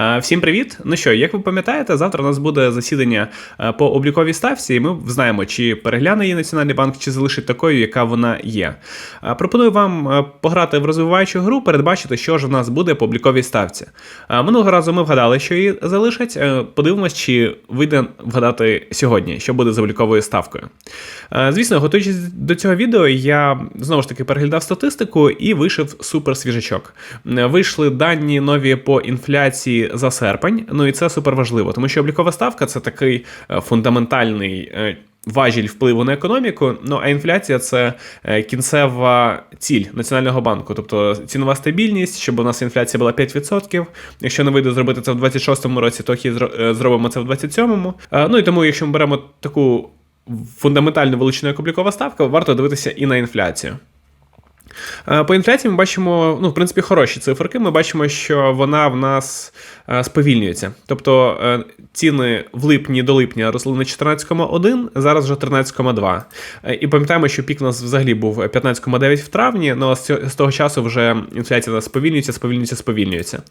Е, Всім привіт! Ну що, як ви пам'ятаєте, завтра у нас буде засідання е, по обліковій ставці, і ми знаємо, чи перегляне її Національний банк, чи залишить такою, яка вона є. Е, Пропоную вам пограти в розвиваючу гру, передбачити, що ж у нас буде по обліковій ставці. Минулого разу ми вгадали, що її залишать. Подивимось, чи вийде вгадати сьогодні, що буде з обліковою ставкою. Звісно, готуючись до цього відео, я знову ж таки переглядав статистику і вийшов супер свіжачок. Е, Вийшли дані нові по інфляції за серпень. Ну і це супер важливо, тому що облікова ставка це такий е, фундаментальний. е, Важіль впливу на економіку, ну а інфляція це е, кінцева ціль Національного банку, тобто цінова стабільність, щоб у нас інфляція була 5%. Якщо не вийде зробити це в 26-му році, то зробимо це в 27-му. Е, Ну і тому, якщо ми беремо таку фундаментальну величину як облікова ставка, варто дивитися і на інфляцію. Е, По інфляції ми бачимо, ну, в принципі, хороші циферки. Ми бачимо, що вона в нас е, сповільнюється. Тобто е, ціни в липні до липня росли на 14,1, зараз вже 13,2. Е, І пам'ятаємо, що пік у нас взагалі був 15,9 в травні, ну а з того часу вже інфляція нас сповільнюється, сповільнюється, сповільнюється.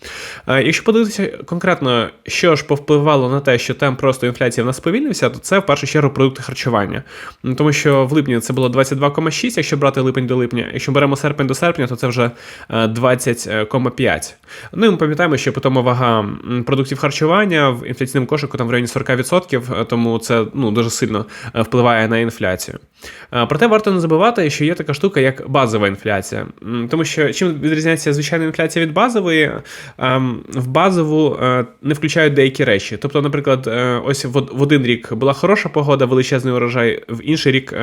Якщо подивитися конкретно, що ж повпливало на те, що темп просто інфляції в нас сповільнився, то це в першу чергу продукти харчування. Тому що в липні це було 22,6, якщо брати липень до липня. Якщо беремо серпень до серпня, то це вже е, 20,5. Ну і ми пам'ятаємо, що потім вага продуктів харчування в інфляційному кошику там в районі 40%, е, тому це ну, дуже сильно е, впливає на інфляцію. Е, Проте варто не забувати, що є така штука, як базова інфляція. Тому що чим відрізняється звичайна інфляція від базової, ем, в базову е, не включають деякі речі. Тобто, наприклад, е, ось в один рік була хороша погода, величезний урожай, в інший рік.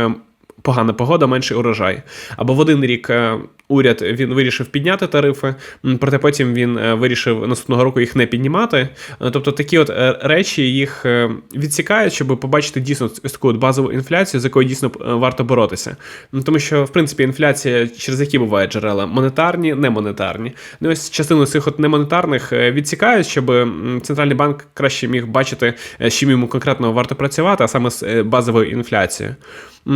Погана погода, менший урожай. Або в один рік е, уряд він вирішив підняти тарифи, проте потім він е, вирішив наступного року їх не піднімати. Е, Тобто такі от речі їх відсікають, щоб побачити дійсно таку от базову інфляцію, з якою дійсно варто боротися. Ну, Тому що, в принципі, інфляція через які бувають джерела? Монетарні, немонетарні. Ну ось частину цих от немонетарних відсікають, щоб центральний банк краще міг бачити, з чим йому конкретно варто працювати, а саме з базовою інфляцією.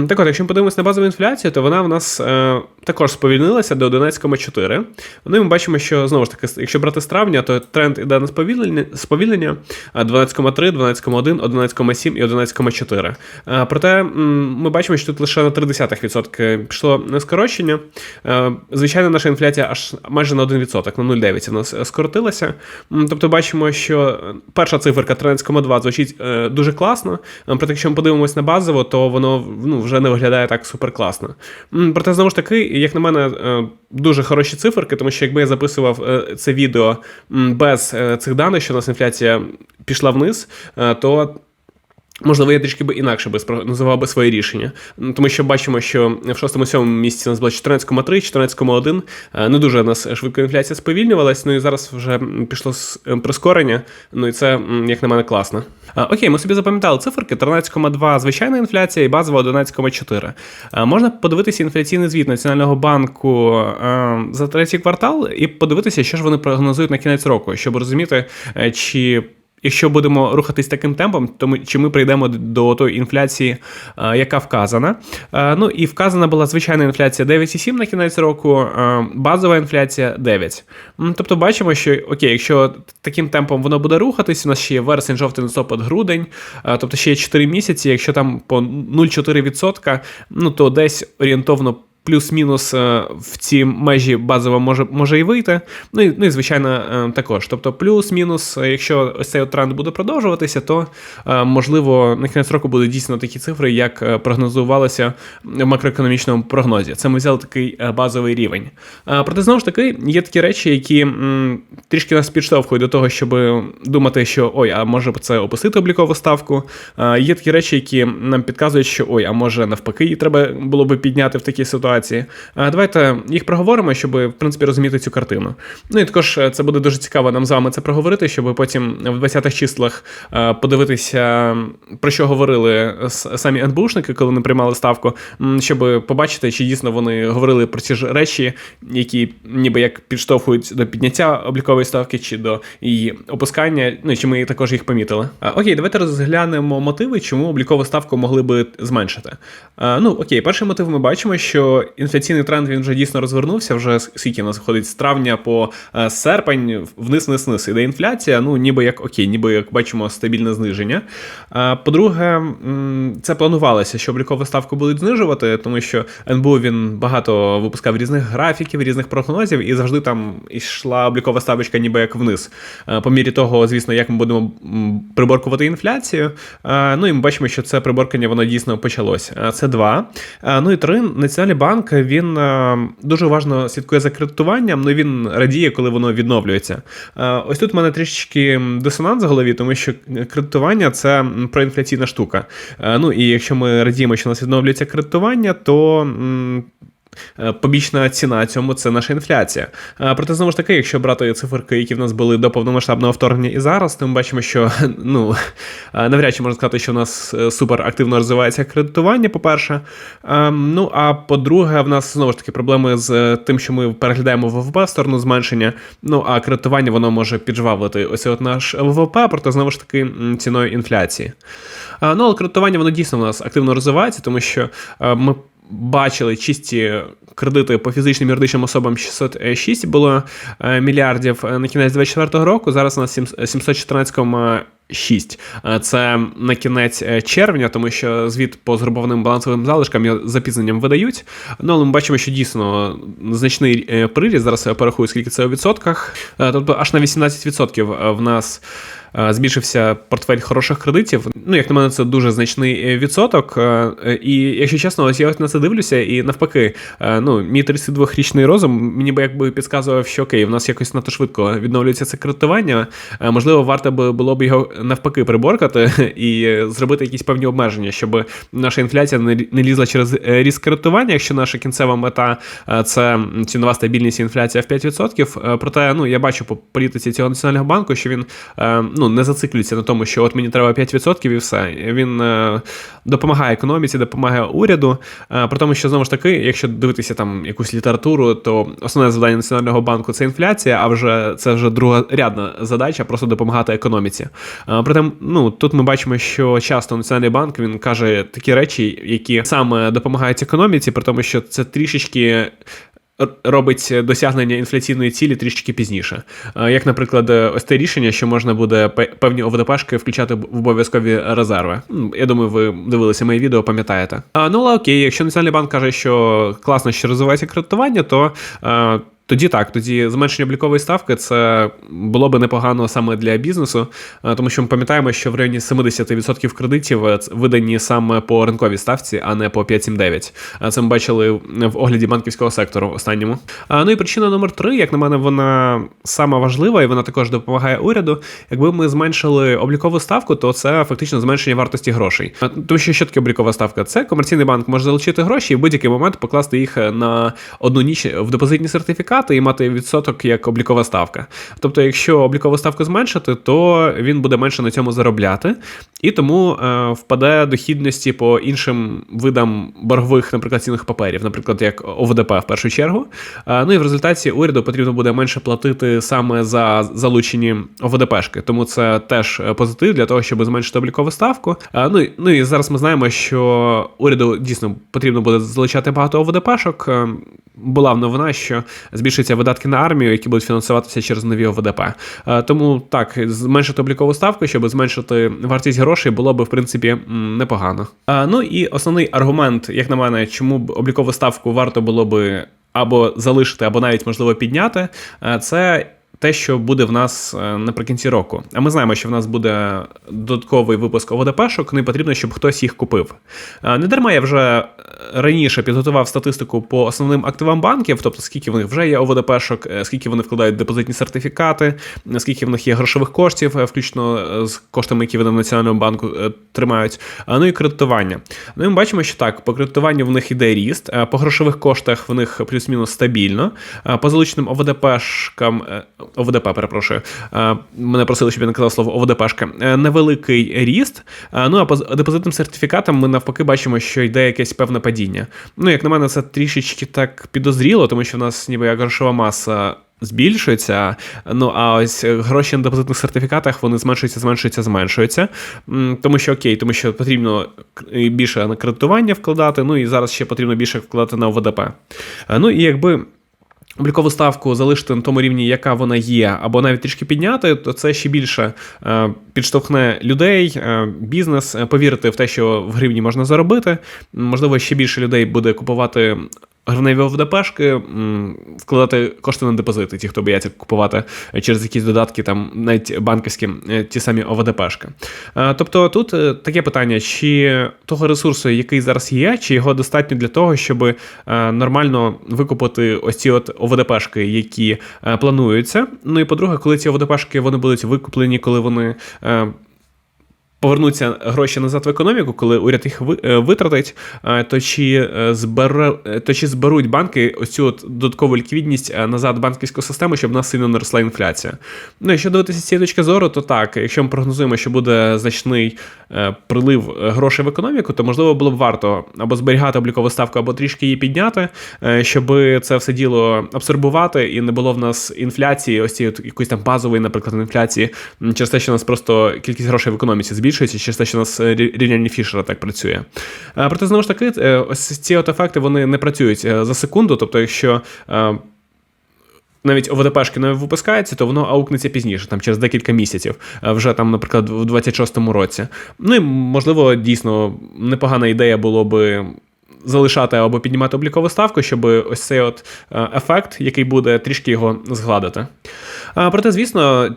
Так от, якщо ми подивимося на базову інфляцію, то вона в нас е, також сповільнилася до 11,4. Ну і ми бачимо, що знову ж таки, якщо брати з травня, то тренд іде на сповільнення, сповільнення е, 12,3, 12,1, 11,7 і 11,4. Е, Проте ми бачимо, що тут лише на 0,3% пішло скорочення. Е, Звичайно, наша інфляція аж майже на 1%, на 0,9 у нас скоротилася. Тобто бачимо, що перша циферка 13,2 звучить е, дуже класно. Е, Проте, якщо ми подивимося на базово, то воно ну, вже не виглядає так супер класно. Проте, знову ж таки, як на мене, е, дуже хороші циферки, тому що якби я записував е, це відео без е, цих даних, що у нас інфляція пішла вниз, то. Можливо, я трішки би інакше би спрогнозував би своє рішення. Тому що бачимо, що в 6-7 місяці у нас було 14,3, 14,1. Е, Не дуже у нас швидко інфляція сповільнювалась. Ну і зараз вже пішло е, прискорення. Ну і це, як на мене, класно. Окей, ми собі запам'ятали циферки: 13,2 звичайна інфляція і базова 11,4. Е, Можна подивитися інфляційний звіт Національного банку е, за третій квартал і подивитися, що ж вони прогнозують на кінець року, щоб розуміти, е, чи Якщо будемо рухатись таким темпом, то ми чи ми прийдемо до тої інфляції, е, яка вказана. Е, Ну і вказана була звичайна інфляція 9,7 на кінець року, е, базова інфляція 9. Тобто бачимо, що окей, якщо таким темпом воно буде рухатись, у нас ще є вересень, жовтий, листопад, грудень, тобто ще є 4 місяці. Якщо там по 0,4%, ну то десь орієнтовно плюс-мінус е, в ці межі базово може, може і вийти. Ну і, ну і звичайно, е, також. Тобто, плюс-мінус, е, якщо ось цей тренд буде продовжуватися, то можливо на кінець року будуть дійсно такі цифри, як прогнозувалося в макроекономічному прогнозі. Це ми взяли такий базовий рівень. Проте знову ж таки є такі речі, які трішки нас підштовхують до того, щоб думати, що ой, а може це опустити облікову ставку. Є такі речі, які нам підказують, що ой, а може навпаки, її треба було би підняти в такій ситуації. Е, Давайте їх проговоримо, щоб в принципі розуміти цю картину. Ну і також е, це буде дуже цікаво нам з вами це проговорити, щоб потім в 20-х числах е, подивитися, про що говорили самі НБУшники, коли вони приймали ставку, щоб побачити, чи дійсно вони говорили про ці ж речі, які ніби як підштовхують до підняття облікової ставки чи до її опускання. Ну чи ми також їх помітили. Окей, давайте розглянемо мотиви, чому облікову ставку могли би зменшити. Ну окей, перший мотив ми бачимо, що інфляційний тренд він вже дійсно розвернувся. Вже скільки у нас виходить з травня по е, серпень, вниз вниз вниз іде інфляція. Ну ніби як окей, ніби як бачимо стабільне зниження. Е, по-друге, це планувалося, що облікову ставку будуть знижувати, тому що НБУ він багато випускав різних графіків, різних прогнозів, і завжди там йшла облікова ставочка, ніби як вниз. Е, по мірі того, звісно, як ми будемо приборкувати інфляцію. Ну і ми бачимо, що це приборкання воно дійсно почалося. Це два. Ну і три, Національний банк він дуже уважно слідкує за кредитуванням, але він радіє, коли воно відновлюється. Ось тут в мене трішечки дисонанс в голові, тому що кредитування це проінфляційна штука. Ну і якщо ми радіємо, що у нас відновлюється кредитування, то Е, побічна ціна цьому це наша інфляція. Е, проте, знову ж таки, якщо брати циферки, які в нас були до повномасштабного вторгнення і зараз, то ми бачимо, що ну, е, навряд чи можна сказати, що у нас супер активно розвивається кредитування, по-перше. Ну а по-друге, в нас знову ж таки проблеми з тим, що ми переглядаємо ВВП в сторону зменшення. Ну а кредитування воно може піджвавити ось от наш ВВП, проте знову ж таки ціною інфляції. Ну, але кредитування воно дійсно у нас активно розвивається, тому що ми бачили чисті кредити по фізичним і юридичним особам 606 було е, мільярдів е, на кінець 2024 року. Зараз у нас 714,8 6. Е, це на кінець е, червня, тому що звіт по згрубованим балансовим залишкам запізненням видають. Ну, але ми бачимо, що дійсно значний е, приріст. Зараз я порахую, скільки це у відсотках. Тобто аж на 18% в нас збільшився портфель хороших кредитів. Ну, як на мене, це дуже значний відсоток. І якщо чесно, ось я ось на це дивлюся, і навпаки, ну, мій 32-річний розум мені би якби підказував, що окей, в нас якось надто швидко відновлюється це кредитування. Можливо, варто було б його навпаки приборкати і зробити якісь певні обмеження, щоб наша інфляція не лізла через різк кредитування, якщо наша кінцева мета це цінова стабільність і інфляція в 5%. Проте, ну я бачу по політиці цього національного банку, що він ну не зациклюється на тому, що от мені треба 5% і все. Він е, допомагає економіці, допомагає уряду. Е, при тому, що знову ж таки, якщо дивитися там якусь літературу, то основне завдання Національного банку це інфляція, а вже це вже другорядна задача просто допомагати економіці. Проте, ну тут ми бачимо, що часто Національний банк він каже такі речі, які саме допомагають економіці, при тому, що це трішечки робить досягнення інфляційної цілі трішки пізніше. Як, наприклад, ось те рішення, що можна буде певні ОВДПшки включати в обов'язкові резерви. Я думаю, ви дивилися моє відео, пам'ятаєте. Ну але окей, якщо Національний банк каже, що класно, що розвивається кредитування, то. Тоді так, тоді зменшення облікової ставки це було би непогано саме для бізнесу, е, тому що ми пам'ятаємо, що в районі 70% кредитів е, видані саме по ринковій ставці, а не по 5,7,9. Е, це ми бачили в огляді банківського сектору останньому. Ну і причина номер три, як на мене, вона сама важлива, і вона також допомагає уряду. Якби ми зменшили облікову ставку, то це фактично зменшення вартості грошей. Тому що що таке облікова ставка? Це комерційний банк може залучити гроші і в будь-який момент покласти їх на одну ніч в депозитні сертифікати сертифікати і мати відсоток як облікова ставка. Тобто, якщо облікову ставку зменшити, то він буде менше на цьому заробляти, і тому е, впаде дохідності по іншим видам боргових, наприклад, цінних паперів, наприклад, як ОВДП в першу чергу. Е, ну і в результаті уряду потрібно буде менше платити саме за залучені ОВДПшки. Тому це теж позитив для того, щоб зменшити облікову ставку. Е, ну, ну і зараз ми знаємо, що уряду дійсно потрібно буде залучати багато ОВДПшок. Е, була новина, що збільшуються видатки на армію, які будуть фінансуватися через нові ОВДП. Е, тому так, зменшити облікову ставку, щоб зменшити вартість грошей, було би в принципі непогано. Е, ну і основний аргумент, як на мене, чому б облікову ставку варто було би або залишити, або навіть можливо підняти, е, це те, що буде в нас е, наприкінці року. А ми знаємо, що в нас буде додатковий випуск ОВДПшок, не потрібно, щоб хтось їх купив. Е, не дарма я вже раніше підготував статистику по основним активам банків, тобто скільки в них вже є ОВДПшок, е, скільки вони вкладають депозитні сертифікати, скільки в них є грошових коштів, включно з коштами, які вони в Національному банку тримають. Ну і кредитування. Ну і ми бачимо, що так, по кредитуванню в них іде ріст, по грошових коштах в них плюс-мінус стабільно, по залученим ОВДПшкам. ОВДП, перепрошую. Е, мене просили, щоб я не казав слово ОВДПшка. Е, невеликий ріст. Е, ну а по депозитним сертифікатам ми навпаки бачимо, що йде якесь певне падіння. Ну, як на мене, це трішечки так підозріло, тому що в нас ніби як грошова маса збільшується. Ну а ось гроші на депозитних сертифікатах вони зменшуються, зменшуються, зменшуються. Тому що окей, тому що потрібно більше на кредитування вкладати. Ну і зараз ще потрібно більше вкладати на ОВДП. Ну і якби. Облікову ставку залишити на тому рівні, яка вона є, або навіть трішки підняти, то це ще більше е, підштовхне людей, е, бізнес е, повірити в те, що в гривні можна заробити. Можливо, ще більше людей буде купувати гривневі ОВДПшки, вкладати кошти на депозити, ті, хто бояться купувати через якісь додатки, там навіть банківські, е, ті самі ОВДПшки. Е, тобто тут е, таке питання: чи того ресурсу, який зараз є, чи його достатньо для того, щоб нормально викупити ось ці от ОВДПшки, які плануються. Ну і по-друге, коли ці ОВДПшки вони будуть викуплені, коли вони повернуться гроші назад в економіку, коли уряд їх е, витратить, е, то чи е, збер... то чи зберуть банки ось цю от додаткову ліквідність назад в банківську систему, щоб в нас сильно не росла інфляція? Ну, якщо дивитися цієї точки зору, то так, якщо ми прогнозуємо, що буде значний прилив грошей в економіку, то можливо було б варто або зберігати облікову ставку, або трішки її підняти, щоб це все діло абсорбувати і не було в нас інфляції, ось цієї якоїсь там базової, наприклад, інфляції, через те, що у нас просто кількість грошей в економіці збільшується збільшується через те, що у нас е, рівняння Фішера так працює. Проте, знову ж таки, е, ось ці от ефекти вони не працюють е, за секунду. Тобто, якщо. Навіть ОВДПшки не випускається, то воно аукнеться пізніше, там через декілька місяців, вже там, наприклад, в 26-му році. Ну і можливо, дійсно непогана ідея було би залишати або піднімати облікову ставку, щоб ось цей от ефект, який буде, трішки його згладити. Проте, звісно,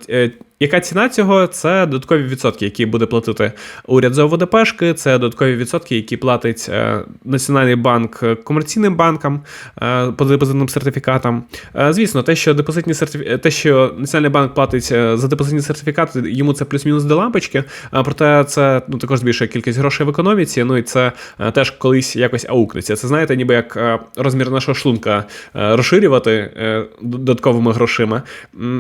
яка ціна цього? Це додаткові відсотки, які буде платити уряд за ОВДПшки, це додаткові відсотки, які платить е, Національний банк комерційним банкам е, по депозитним сертифікатам. Е, звісно, те, що депозитні сертифі... те, що Національний банк платить за депозитні сертифікати, йому це плюс-мінус до лампочки. Проте це ну, також збільшує кількість грошей в економіці. Ну і це теж колись якось аукнеться. Це знаєте, ніби як розмір нашого шлунка розширювати додатковими грошима.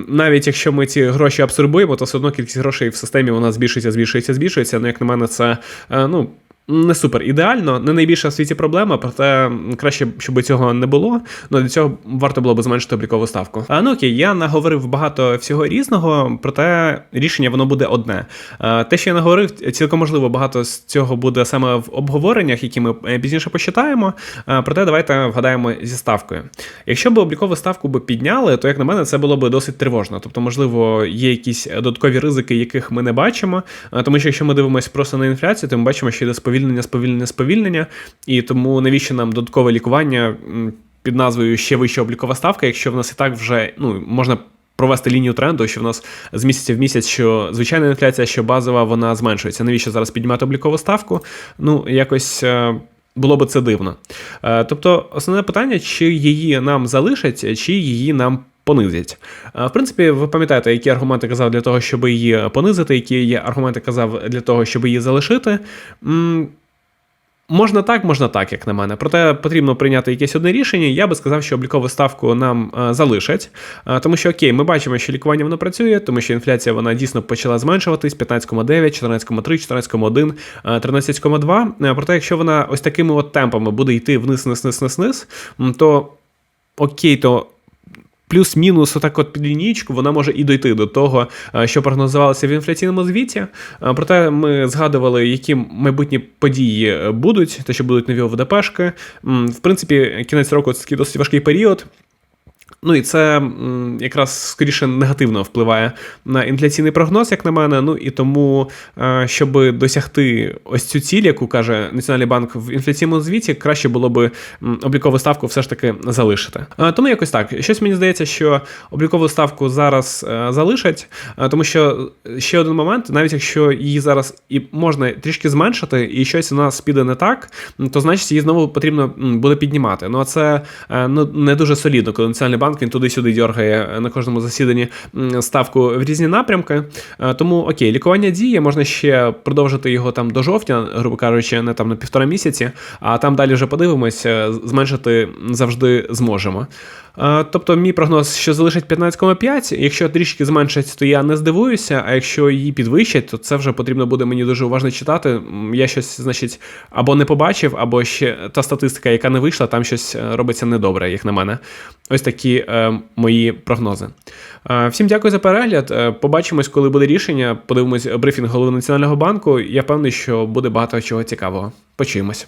Навіть якщо ми ці гроші абсорбуємо, турбуємо, то все одно кількість грошей в системі вона збільшується, збільшується, збільшується. Ну, як на мене, це е, ну не супер ідеально, не найбільша в світі проблема, проте краще, щоб цього не було. Ну для цього варто було б зменшити облікову ставку. А ну окей, я наговорив багато всього різного, проте рішення воно буде одне. Те, що я наговорив, цілком можливо, багато з цього буде саме в обговореннях, які ми е, пізніше почитаємо. Проте давайте вгадаємо зі ставкою. Якщо б облікову ставку би підняли, то як на мене, це було б досить тривожно. Тобто, можливо, є якісь додаткові ризики, яких ми не бачимо. Тому що якщо ми дивимося просто на інфляцію, то ми бачимо, що йде сповільнення сповільнення, сповільнення, сповільнення. І тому навіщо нам додаткове лікування під назвою ще вища облікова ставка, якщо в нас і так вже ну, можна. Провести лінію тренду, що в нас з місяця в місяць, що звичайна інфляція, що базова, вона зменшується. Навіщо зараз піднімати облікову ставку? Ну, якось е, було би це дивно. Е, тобто, основне питання, чи її нам залишать, чи її нам понизять. В принципі, ви пам'ятаєте, які аргументи казав для того, щоб її понизити, які є аргументи казав для того, щоб її залишити. Можна так, можна так, як на мене. Проте потрібно прийняти якесь одне рішення. Я би сказав, що облікову ставку нам а, залишать. А, тому що окей, ми бачимо, що лікування воно працює, тому що інфляція вона дійсно почала зменшуватись 15,9, 14,3, 14,1, 13,2. Проте, якщо вона ось такими от темпами буде йти вниз, вниз, вниз, вниз, то окей, то плюс-мінус отак от під лінійку, вона може і дойти до того, е, що прогнозувалося в інфляційному звіті. Е, проте ми згадували, які майбутні події будуть, те, що будуть нові ВДПшки. В принципі, кінець року це такий досить важкий період. Ну і це якраз скоріше негативно впливає на інфляційний прогноз, як на мене. Ну і тому, е, щоб досягти ось цю ціль, яку каже Національний банк в інфляційному звіті, краще було би облікову ставку все ж таки залишити. Е, тому якось так. Щось мені здається, що облікову ставку зараз е, залишать, тому що ще один момент, навіть якщо її зараз і можна трішки зменшити, і щось у нас піде не так, то значить її знову потрібно буде піднімати. Ну а це ну не дуже солідно, коли національний банк банк він туди-сюди дергає на кожному засіданні ставку в різні напрямки. Е, тому окей, лікування діє, можна ще продовжити його там до жовтня, грубо кажучи, не там на півтора місяці, а там далі вже подивимося, зменшити завжди зможемо. Тобто, мій прогноз, що залишить 15,5. Якщо трішки зменшать, то я не здивуюся. А якщо її підвищать, то це вже потрібно буде мені дуже уважно читати. Я щось, значить, або не побачив, або ще та статистика, яка не вийшла, там щось е, робиться недобре, як на мене. Ось такі такі е, мої прогнози. Е, всім дякую за перегляд. Е, побачимось, коли буде рішення. Подивимось брифінг голови національного банку. Я певний, що буде багато чого цікавого. Почуємось.